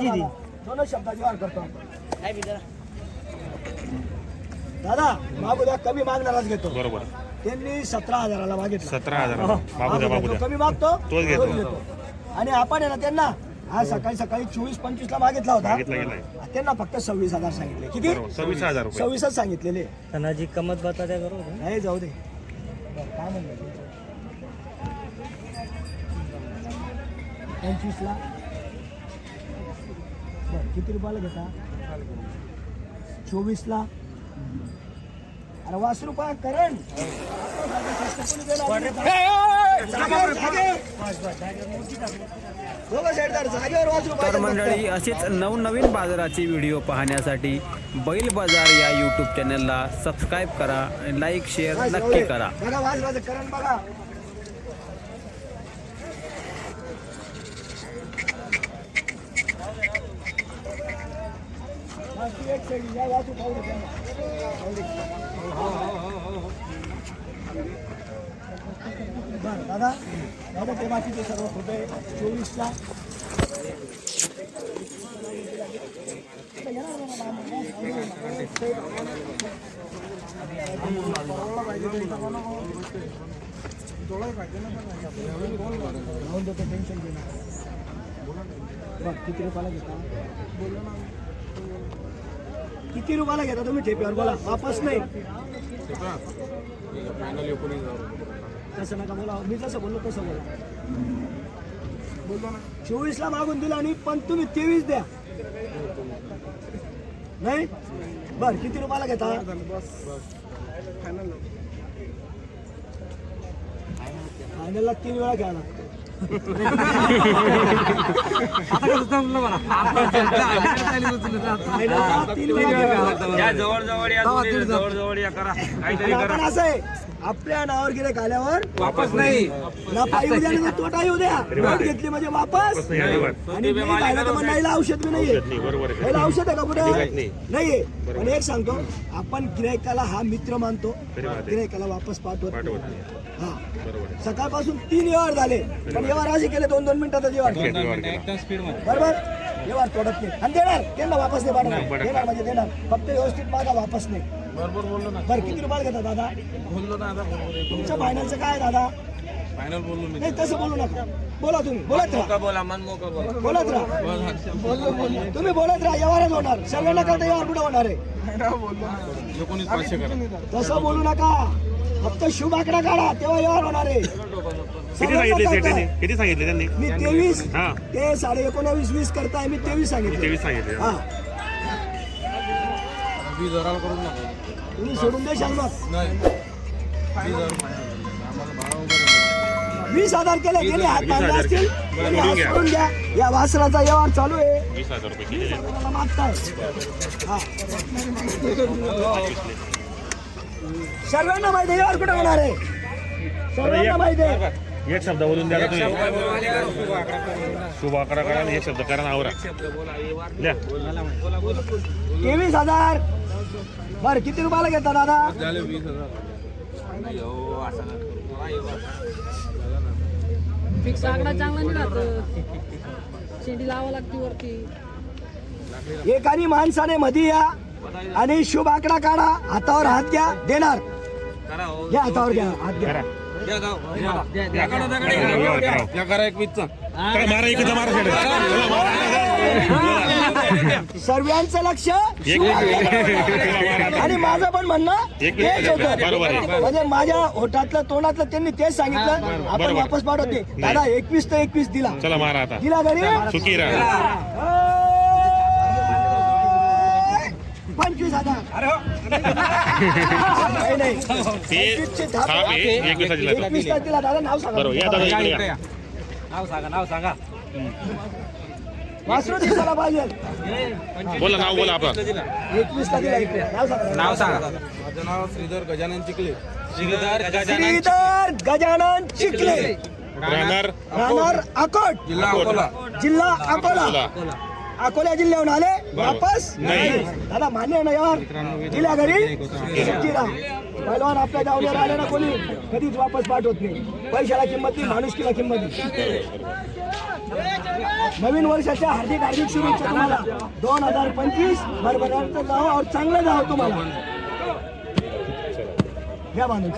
जी जी। दोनच शब्दाची वाढ करतो आपण. दादा मागू द्या कमी मागणाराच घेतो। बरोबर. त्यांनी सतरा हजाराला मागितलं सतरा हजार हो. बाबू बाबू कमी मागतो तोच घेतो. आणि आपण आहे ना त्यांना आज सकाळी सकाळी चोवीस पंचवीस ला मागितला होता. मागितला गेलाय त्यांना फक्त सव्वीस हजार सांगितले. किती? सव्वीस हजार रुपये. सव्वीसच सांगितलेले. तनाजी कमत बता द्या करू नाही जाऊ दे. काय म्हणलं? पंचवीस ला. किती रुपयाला घेता? चोवीस ला अरे वास रुपया करण! तर मंडळी असेच नवनवीन बाजाराचे व्हिडिओ पाहण्यासाठी बैल बाजार या यूट्यूब चॅनलला सबस्क्राईब करा लाईक शेअर नक्की करा बघा वाज वाज करण बघा बाकी एक side या वाजू पाहू दे त्यांना. पाहू दे. बरं दादा दादा ते बाकीचे सर्व खोटे चोवीसला राहून देतो टेन्शन घेऊ नका बरं किती रुपयाला घेता किती रुपयाला घेता तुम्ही ठेप्यावर बोला वापस नाही. तसं नका बोला मी जसं बोललो तसं बोला. चोवीसला मागून दिला आणि पण तुम्ही तेवीस द्या. नाही? बर किती रुपयाला घेता? फायनलला तीन वेळा घ्या लागतो फायनलला तीन वेळा घ्यावं लागतं. जवळ जवळ या जवळ जवळ या करा. काहीतरी करा. असं आहे आपल्या नावावर गिरे आल्यावर वापस नाही. नफा येऊ द्या आणि तोटा येऊ द्या नोट घेतली म्हणजे वापस. आणि नाही तर औषध बी नाहीये. नाही. नाहीला औषध आहे का कुठे? नाही. नाहीये. पण एक सांगतो आपण गिरायकाला हा मित्र मानतो. गिरायकाला वापस पाठवत पाठवत नाही. नाही हा सकाळपासून तीन व्यवहार झाले. पण व्यवहार असे केले दोन दोन मिनिटाचा व्यवहार. बरोबर? व्यवहार तोडत नाही. आणि देणार. त्यांना वापस नाही पाठवणार. देणार म्हणजे देणार. फक्त व्यवस्थित मागा वापस नाही. बरोबर बोललो ना. बरं किती रुपयाला घेता दादा? बोललो ना आता बरोबर तुमच्या फायनलचं काय आहे दादा? फायनल बोललो मी. नाही तसं बोलू नका. बोला तुम्ही बोलत राहा. मोका बोला मन मोका बोला. बोलत राहा. तुम्ही बोलत राहा व्यवहारच होणार. सगळ्यांना करता व्यवहार कुठे होणार आहे. एकोणीस पाचशे करा. तसं बोलू नका. फक्त शुभ आकडा काढा तेव्हा व्यवहार होणार आहे. किती सगळ्यांना सांगितले. सेटाने किती सांगितले त्यांनी? मी तेवीस हा. ते साडे एकोणावीस वीस करताय मी तेवीस सांगितले. तेवीस सांगितले. हा. वीस हजाराला करून नका तुम्ही सोडून देशाल मग नाही. वीस हजार आम्हाला भाडा वगैरे वीस हजार केले हात बांधले हजार असतील. त्यांनी हात. सोडून घ्या. या वासराचा व्यवहार चालू आहे. वीस हजार रुपये वीस केले. हजाराला मागताय. हा. सर्वांना माहिती आहे व्यवहार कुठे होणार आहे? सर्वांना माहिती आहे. एक शब्द बोलून द्या तुम्ही. शुभ अकरा करा आणि एक शब्द करा आवरा. द्या. तेवीस हजार. बर किती रुपयाला घेता दादा? झाले वीस फिक्स आकडा चांगला नाही राहत. शेंडी लावा लागते वरती. एकानी माणसाने मध्ये या आणि शुभ आकडा काढा. हातावर हात घ्या देणार. घ्या हातावर घ्या हात घ्या. करा. या करा व्यवहार करा. या करा एक वीसचा काय मारा इकडे मारा शेट. चला, मारा. सर्वांचं लक्ष एक शुभ आकडा. आणि माझं पण म्हणणं तेच होतं. म्हणजे माझ्या होटातलं तोंडातलं त्यांनी तेच सांगितलं. आपण. वापस पाठवते. दादा एकवीस तर एकवीस दिला. चला मारा आता. दिला घरी? सुखी राहा. पंचवीस हजार. ते. एकवीस तारखेला दादा नाव सांगा. नाव सांगा नाव सांगा. वासरू दिसायला पाहिजे. बोला नाव बोला आपलं. एकवीस इकडे. नाव सांगा. नाव सांगा. माझं नाव श्रीधर गजानन चिखले. श्रीधर श्रीधर गजानन चिखले. राहणार राहणार अकोट. जिल्हा अकोला. जिल्हा अकोला. बोला अकोला जिल्ह्याहून आले. वापस? नाही. दादा मान्य आहे ना यार? दिल्या घरी? पहिलवान आपल्या गावल्यावर आले ना कोणी? कधीच वापस पाठवत नाही. पैशाला किंमत नाही माणुसकीला किंमत नाही. नवीन वर्षाच्या हार्दिक हार्दिक शुभेच्छा तुम्हाला. दोन हजार पंचवीस बरोबर जावं और चांगलं जावं तुम्हाला. घ्या बांधून